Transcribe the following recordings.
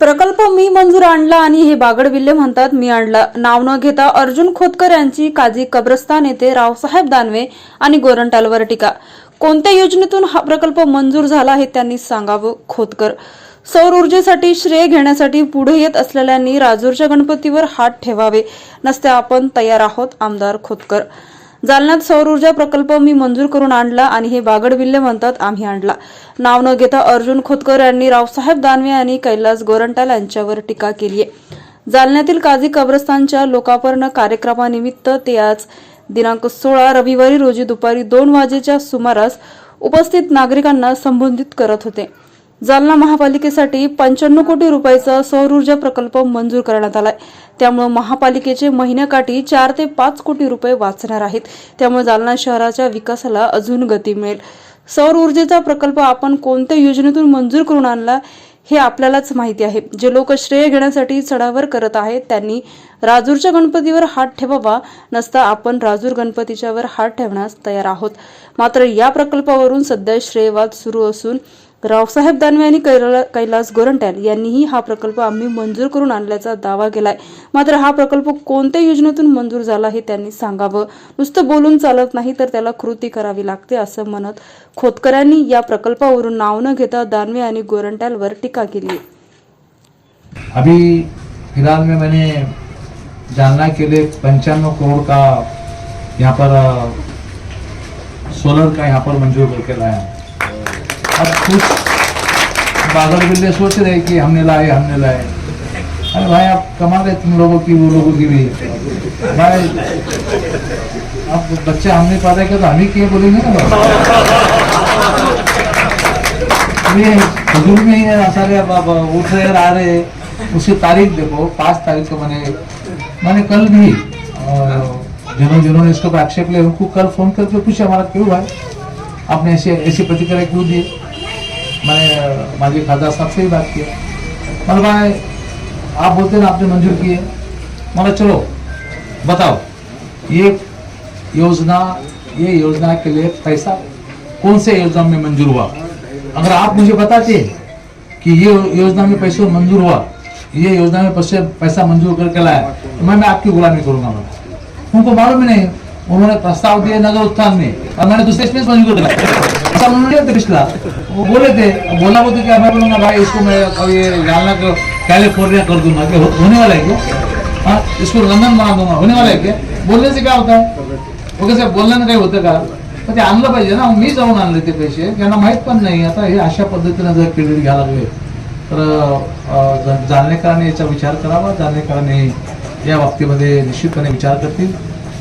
प्रकल्प मी मंजूर आणला आणि हे बागडविल्ले म्हणतात मी आणला. नाव न घेता अर्जुन खोतकर यांची काजी कब्रस्तान येथे रावसाहेब दानवे आणि गोरंटालवर टीका. कोणत्या योजनेतून हा प्रकल्प मंजूर झाला हे त्यांनी सांगावं खोतकर. सौर ऊर्जेसाठी श्रेय घेण्यासाठी पुढे येत असलेल्यांनी राजूरच्या गणपतीवर हात ठेवावे नसते आपण तयार आहोत आमदार खोतकर. जालन्यात सौर ऊर्जा प्रकल्प मी मंजूर करून आणला आणि हे बागडविल्ले म्हणतात आम्ही आणला. नाव न घेता अर्जुन खोतकर यांनी रावसाहेब दानवे आणि कैलास गोरंटाल यांच्यावर टीका केली आहे. जालन्यातील काझी कब्रस्तानच्या लोकापर्ण कार्यक्रमानिमित्त ते आज दिनांक सोळा रविवारी रोजी दुपारी दोन वाजेच्या सुमारास उपस्थित नागरिकांना संबोधित करत होते. जालना महापालिकेसाठी पंच्याण्णव कोटी रुपयाचा सौर ऊर्जा प्रकल्प मंजूर करण्यात आलाय. त्यामुळे महापालिकेचे महिन्याकाठी चार ते पाच कोटी रुपये वाचणार आहेत. त्यामुळे जालना शहराच्या विकासाला अजून गती मिळेल. सौर ऊर्जेचा प्रकल्प आपण कोणत्या योजनेतून मंजूर करून आणला हे आपल्यालाच माहिती आहे. जे लोक श्रेय घेण्यासाठी चढावर करत आहेत त्यांनी राजूरच्या गणपतीवर हात ठेवावा नसता आपण राजूर गणपतीच्यावर हात ठेवण्यास तयार आहोत. मात्र या प्रकल्पावरून सध्या श्रेयवाद सुरू असून रावसाहेब दानवे आणि कैलास गोरंट्याल यांनीही हा प्रकल्प आम्ही मंजूर करून आणल्याचा दावा केलाय. मात्र हा प्रकल्प कोणत्या योजनेतून मंजूर झाला हे त्यांनी सांगावं. नुसतं बोलून चालत नाही तर त्याला कृती करावी लागते असं म्हणत खोतकरांनी या प्रकल्पावरून नाव न घेता दानवे आणि गोरंट्यालवर टीका केली. अभी फिलहाल में मैंने जानना के लिए पंचानवे करोड़ का यहाँ पर सोलर का यहाँ पर मंजूर करके लाया अब कुछ बादल बिल्ले सोच रहे कि हमने लाए हमने लाए। अरे भाई, आप कमा रहे तुम लोगों की, वो लोगों की भी। भाई अब बच्चे हमने पैदा किया तो हम ही किए बोलेंगे ना ये हजूर में ही है सारे अब उठ रहे आ रहे उसकी तारीख देखो, पाँच तारीख को मैंने मैंने कल भी जिन्होंने जिन्होंने इसके ऊपर आक्षेप लिया, उनको कल फ़ोन करके पूछा, हमारा क्यों भाई? आपने ऐसे ऐसी प्रतिक्रिया क्यों दी? मैंने माजी खासदार साहब से भी बात किया मतलब भाई आप बोलते ना, आपने मंजूर किए मतलब चलो, बताओ, ये योजना ये योजना के लिए पैसा कौन से योजना में मंजूर हुआ? अगर आप मुझे बताते कि ये योजना में पैसे मंजूर हुआ, ये योजना में पैसे, पैसा मंजूर करके लाया तो मैं मैं आपकी गुलामी करूँगा मैं उनको मालूम ही नहीं उन्होंने प्रस्ताव दिए नगर उत्थान में और मैंने दूसरे स्पेस मंजूर कर दिया ऐसा उन्होंने नहीं पिछला वो बोले थे बोला वो तो क्या मैं बोलूंगा भाई इसको मैं अब ये जालना को कैलिफोर्निया कर दूंगा. क्या हो-, होने वाला है क्या? हाँ? इसको लंदन बना दूंगा. होने वाला है क्या? बोलने से क्या होता है? वो कसं बोलण्यानं काही होतं का? पण ते आणलं पाहिजे ना. मी जाऊन आणले ते पैसे. त्यांना माहीत पण नाही. आता हे अशा पद्धतीनं जर क्रेडिट घ्यायला लागले तर जालनेकरांनी याचा विचार करावा. जालनेकरांनी या बाबतीमध्ये निश्चितपणे विचार करतील.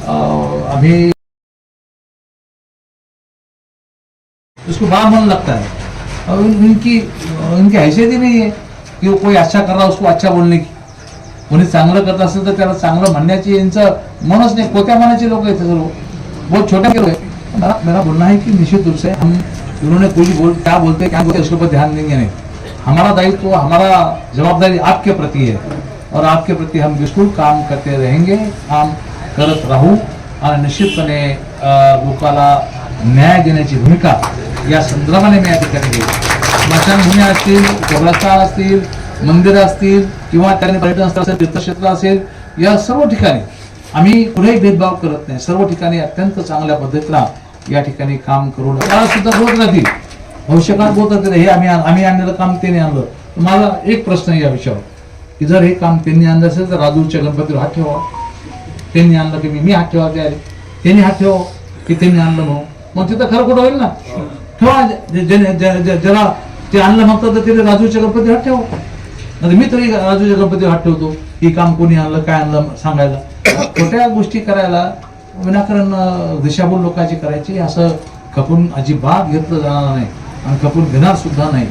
अं, आम्ही उसको बड़ा मन लगता है। और उनकी उनकी हैसियत ही नहीं है कि वो कोई अच्छा कर रहा उसको अच्छा बोलने की। कोणी चांगलं करत असेल तर त्याला चांगलं म्हणण्याची यांचं मनच नाही कोत्या मनाचे लोक आहेत सर्व बहुत छोटे लोग मेरा मेरा बोलना है कि निश्चित रूप से हम उन्होंने कोई बोल क्या बोलते हैं क्या बोलते उसके ऊपर ध्यान देंगे नहीं। हमारा दायित्व तो, हमारा जवाबदारी आपके प्रति है। और आपके प्रति हम बिल्कुल काम करते रहेंगे। काम करत राहू आणि निश्चितपणे लोकाला न्याय देण्याची भूमिका या संदर्भाने मी या ठिकाणी घेईन. स्मशानभूमी असतील कब्रस्थान असतील मंदिरं असतील किंवा त्यांनी पर्यटन स्थळ असेल तीर्थक्षेत्र असेल या सर्व ठिकाणी आम्ही कुठेही भेदभाव करत नाही. सर्व ठिकाणी अत्यंत चांगल्या पद्धतीला या ठिकाणी काम करून मला सुद्धा होत राहतील. भविष्यकाळात होत राहतील. हे आम्ही आम्ही आणलेलं काम त्यांनी आणलं. मला एक प्रश्न या विषयावर. की जर हे काम त्यांनी आणलं असेल तर राजूरच्या गणपतीवर हात ठेवा त्यांनी आणलं की मी मी हात ठेवा तयारी त्यांनी हात ठेवा की त्यांनी आणलं म्हणून मग तिथं खरं खोटं होईल ना? ठेवा जे- जे- ज्याला ते आणलं म्हणतात तर तिथे राजूच्या गणपती हात ठेवा. नाही मी तरी राजूच्या गणपती हात ठेवतो. की काम कोणी आणलं काय आणलं सांगायला. छोट्या गोष्टी करायला विनाकारण दिशाभूल लोकांची करायची असं खपून अजिबात घेतलं जाणार नाही. आणि खपून घेणार सुद्धा नाही.